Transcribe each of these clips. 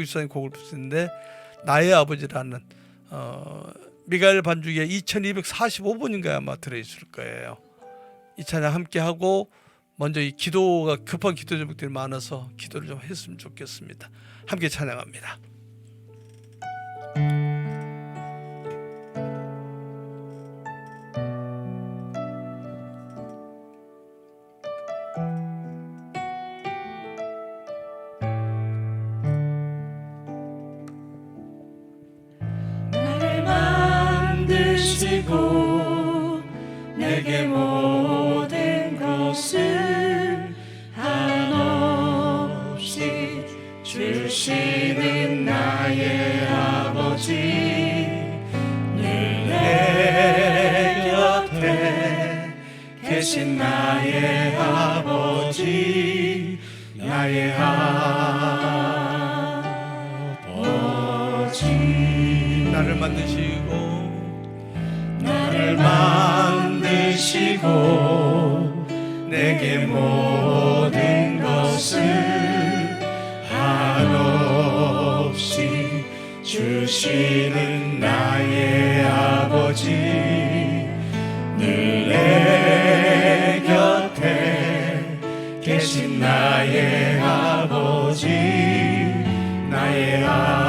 일사님 곡을 부르는데 나의 아버지라는 어, 미가엘 반주기에 2245번인가 아마 들어있을 거예요. 이 찬양 함께 하고 먼저 이 기도가 급한 기도 제목들이 많아서 기도를 좀 했으면 좋겠습니다. 함께 찬양합니다. 주시는 나의 아버지 늘내 곁에 계신 나의 아버지 나의 아버지. 나를 만드시고 나를 만드시고 내게 모든 것을 없이 주시는 나의 아버지 늘 내 곁에 계신 나의 아버지 나의 아버지.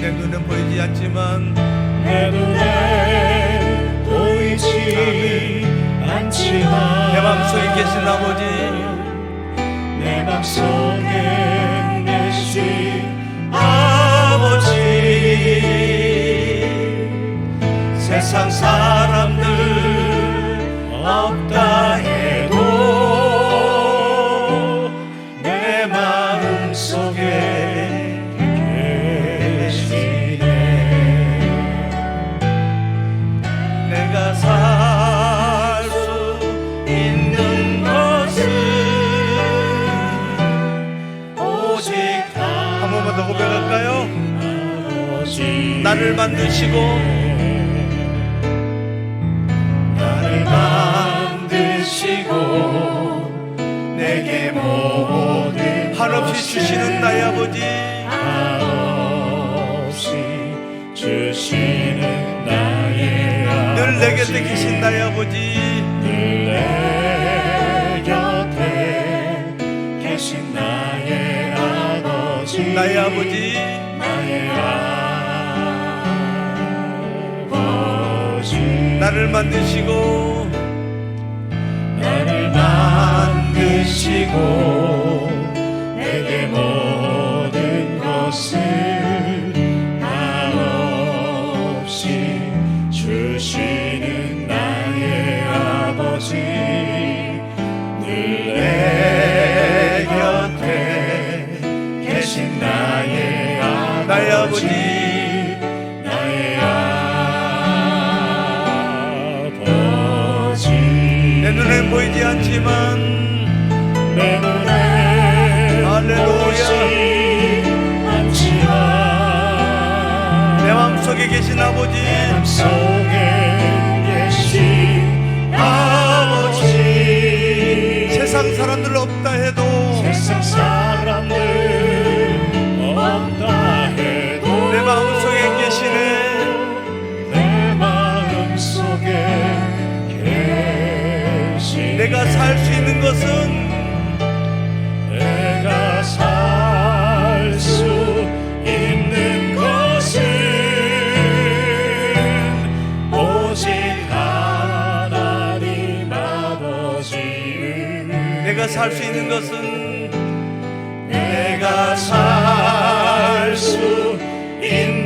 내 눈은 보이지 않지만 내 눈에 보이지 않지만 내 마음속에 계신 아버지 내 맘속에 계신 아버지. 세상 사람들 없다 오직 나를 만드시고 나를 만드시고 내게 모든 한없이 주시는 나의 아버지. 한없이 주시는 나의 아버지. 늘 내 곁에 계신 나의 아버지. 내 곁에 계신 나의 아버지 나의 아버지. 나의 아버지 나를 만드시고 나를 만드시고 내게 모 눈엔 보이지 않지만 내 눈에 할렐루야. 않지만 내 마음속에 계신 아버지 속에 할 수 있는 것은 내가 살 수 있는 것은 오직 하나님 아버지 내가 살 수 있는 것은 내가 살 수 있는